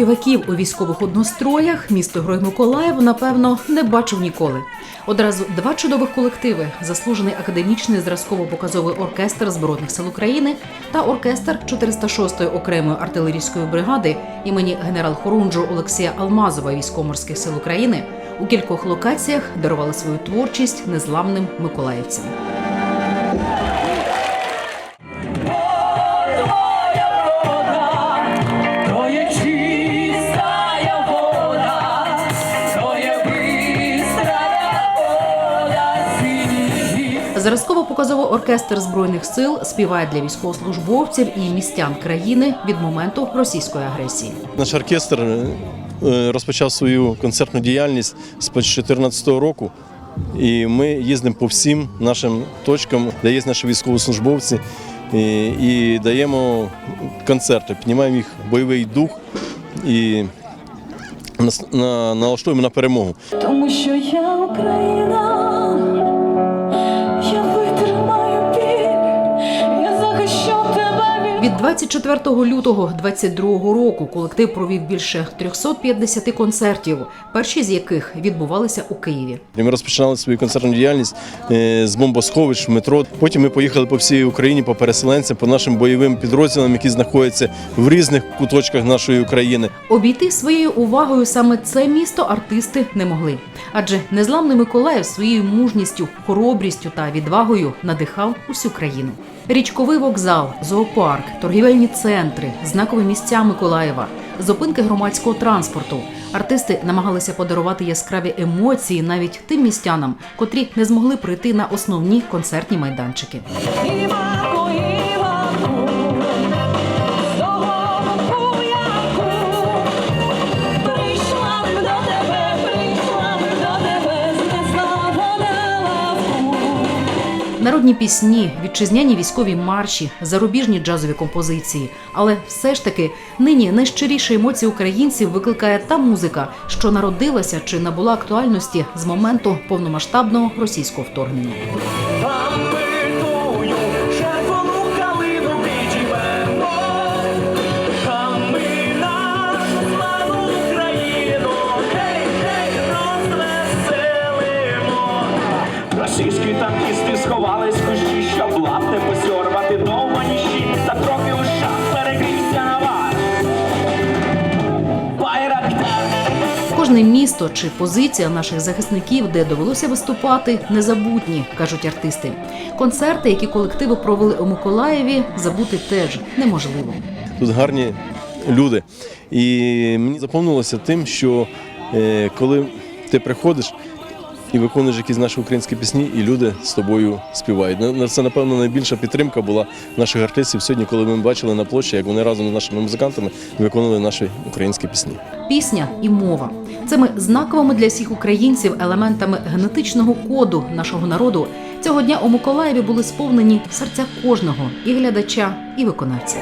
співаків у військових одностроях місто Герой Миколаїв, напевно, не бачив ніколи. Одразу два чудових колективи: заслужений академічний зразково-показовий оркестр збройних сил України та оркестр 406-ї окремої артилерійської бригади імені генерал-хорунжу Олексія Алмазова військово-морських сил України у кількох локаціях дарували свою творчість незламним миколаївцям. Зразково-показовий оркестр збройних сил співає для військовослужбовців і містян країни від моменту російської агресії. Наш оркестр е, розпочав свою концертну діяльність з 2014 року. І ми їздимо по всім нашим точкам, де є наші військовослужбовці, і, і даємо концерти, піднімаємо їх бойовий дух і нас- на- налаштуємо на перемогу. Тому що я Україна, 24 лютого 22 року колектив провів більше 350 концертів, перші з яких відбувалися у Києві. Ми розпочинали свою концертну діяльність е, з бомбосховищ, метро. Потім ми поїхали по всій Україні, по переселенцям, по нашим бойовим підрозділам, які знаходяться в різних куточках нашої України. Обійти своєю увагою саме це місто артисти не могли, адже незламний Миколаїв своєю мужністю, хоробрістю та відвагою надихав усю країну. Річковий вокзал, зоопарк, торгівельні центри, знакові місця Миколаєва, зупинки громадського транспорту. Артисти намагалися подарувати яскраві емоції навіть тим містянам, котрі не змогли прийти на основні концертні майданчики. Народні пісні, вітчизняні військові марші, зарубіжні джазові композиції. Але все ж таки нині найщиріші емоції українців викликає та музика, що народилася чи набула актуальності з моменту повномасштабного російського вторгнення. Сховались в кущі, щоб лап не посьорбати довго ніщі, та трохи у шах перегрівся на вас. Кожне місто чи позиція наших захисників, де довелося виступати, незабутні, кажуть артисти. Концерти, які колективи провели у Миколаєві, забути теж неможливо. Тут гарні люди. І мені заповнилося тим, що е, коли ти приходиш і виконуєш якісь наші українські пісні, і люди з тобою співають. На- на Це, напевно, найбільша підтримка була наших артистів сьогодні, коли ми бачили на площі, як вони разом з нашими музикантами виконували наші українські пісні. Пісня і мова цими знаковими для всіх українців елементами генетичного коду нашого народу цього дня у Миколаєві були сповнені серця кожного і глядача, і виконавця.